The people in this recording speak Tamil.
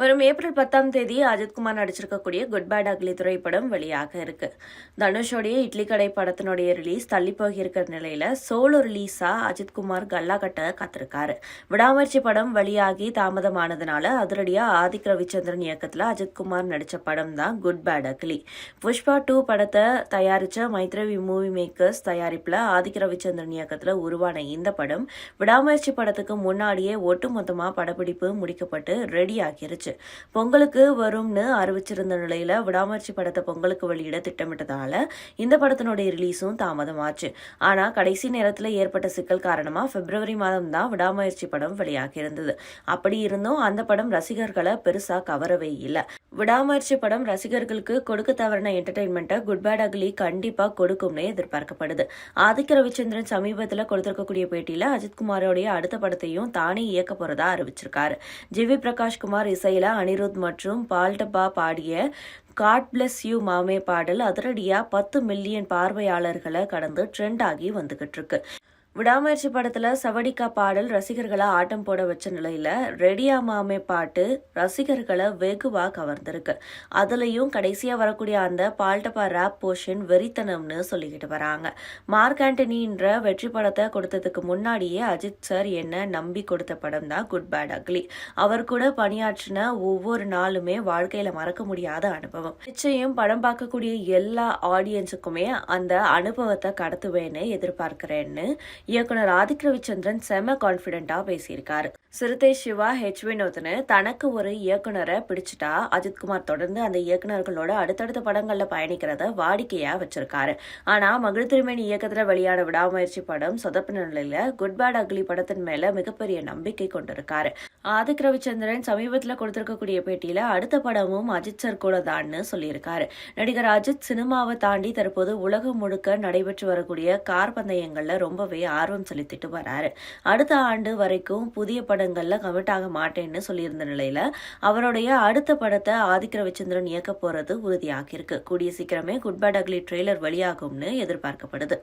வரும் ஏப்ரல் பத்தாம் தேதி அஜித்குமார் நடிச்சிருக்கக்கூடிய குட் பேட் அக்லி திரைப்படம் வெளியாக இருக்கு. தனுஷோடைய இட்லி கடை படத்தினுடைய ரிலீஸ் தள்ளி போகியிருக்கிற நிலையில சோலோ ரிலீஸா அஜித்குமார் கல்லா கட்ட காத்திருக்காரு. விடாமர்ச்சி படம் வெளியாகி தாமதமானதுனால அதிரடியா ஆதிக் ரவிச்சந்திரன் இயக்கத்துல அஜித்குமார் நடிச்ச படம் தான் good bad ugly Pushpa two படத்தை தயாரிச்ச மைத்ரவி மூவி மேக்கர்ஸ் தயாரிப்புல ஆதிக் ரவிச்சந்திரன் இயக்கத்துல உருவான இந்த படம் விடாமுயற்சி படத்துக்கு முன்னாடியே ஒட்டுமொத்தமா படப்பிடிப்பு முடிக்கப்பட்டு ரெடி ஆகிருச்சு. பொங்கலுக்கு வரும்னு அறிவிச்சிருந்த நிலையில விடாமுயற்சி படத்தை பொங்கலுக்கு வெளியிட திட்டமிட்டதால இந்த படத்தினுடைய ரிலீஸும் தாமதமாச்சு. ஆனா கடைசி நேரத்துல ஏற்பட்ட சிக்கல் காரணமா பிப்ரவரி மாதம் தான் விடாமுயற்சி படம் வெளியாகி இருந்தது. அப்படி இருந்தும் அந்த படம் ரசிகர்களை பெருசா கவரவே இல்லை. விடாமுயற்சி படம் ரசிகர்களுக்கு கொடுக்க தவறின என்டர்டைன்மெண்ட்டை குட் பேட் அக்லி கண்டிப்பா கொடுக்கும்னு எதிர்பார்க்கப்படுது. ஆதிக்க ரவிச்சந்திரன் சமீபத்தில் கொடுத்திருக்கக்கூடிய பேட்டியில அஜித்குமாரோடைய அடுத்த படத்தையும் தானே இயக்க போறதா அறிவிச்சிருக்காரு. ஜிவி பிரகாஷ் குமார் இசையில அனிருத் மற்றும் பால்டபா பாடிய காட் பிளஸ் யூ மாமே பாடல் அதிரடியா பத்து மில்லியன் பார்வையாளர்களை கடந்து ட்ரெண்ட் ஆகி வந்துகிட்டு இருக்கு. விடாமுயற்சி படத்துல சவடிக்கா பாடல் ரசிகர்களை ஆட்டம் போட வச்ச நிலையில ரெடியா மாமே பாட்டு ரசிகர்களை வெகுவா கவர்ந்திருக்கு. அதுலயும் கடைசியா வரக்கூடிய அந்த பால்டப்பா ரேப் போர்ஷன் வெறித்தனம்னு சொல்லிக்கிட்டு வராங்க. மார்க் ஆண்டனின்ற வெற்றி படத்தை கொடுத்ததுக்கு முன்னாடியே அஜித் சார் என்ன நம்பி கொடுத்த படம் தான் குட் பேட் அக்லி அவர் கூட பணியாற்றின ஒவ்வொரு நாளுமே வாழ்க்கையில மறக்க முடியாத அனுபவம். நிச்சயம் படம் பார்க்கக்கூடிய எல்லா ஆடியன்ஸுக்குமே அந்த அனுபவத்தை கடத்துவேன்னு எதிர்பார்க்கிறேன்னு இயக்குனர் ஆதிக் ரவிச்சந்திரன் செம கான்பிடென்டா பேசியிருக்காரு. சிறுத்தை சிவா ஹெச் வினோத்னு தனக்கு ஒரு இயக்குனரை பிடிச்சிட்டா. அஜித்குமார் தொடர்ந்து அந்த இயக்குனர்களோட அடுத்தடுத்த படங்கள்ல பயணிக்கிறத வாடிக்கையா வச்சிருக்காரு. ஆனா மகிழ் திருமேனி இயக்கத்துல வெளியான விடாமுயற்சி படம் சொதப்பின நிலையில குட் பேட் அக்லி படத்தின் மேல மிகப்பெரிய நம்பிக்கை கொண்டிருக்காரு. ஆதிக் ரவிச்சந்திரன் சமீபத்துல கொடுத்திருக்கக்கூடிய பேட்டியில அடுத்த படமும் அஜித் சார் கூட தான்னு சொல்லியிருக்காரு. நடிகர் அஜித் சினிமாவை தாண்டி தற்போது உலகம் முழுக்க நடைபெற்று வரக்கூடிய கார் பந்தயங்கள்ல ரொம்பவே ஆர்வம் செலுத்திட்டு வராரு. அடுத்த ஆண்டு வரைக்கும் புதிய படம் படங்கள்ல கமிட் ஆக மாட்டேன்னு சொல்லியிருந்த நிலையில அவருடைய அடுத்த படத்தை ஆதிக்க ரவிச்சந்திரன் இயக்க போறது உறுதியாகியிருக்கு. கூடிய சீக்கிரமே குட் பேட் அக்லி ட்ரெய்லர் வெளியாகும்னு எதிர்பார்க்கப்படுது.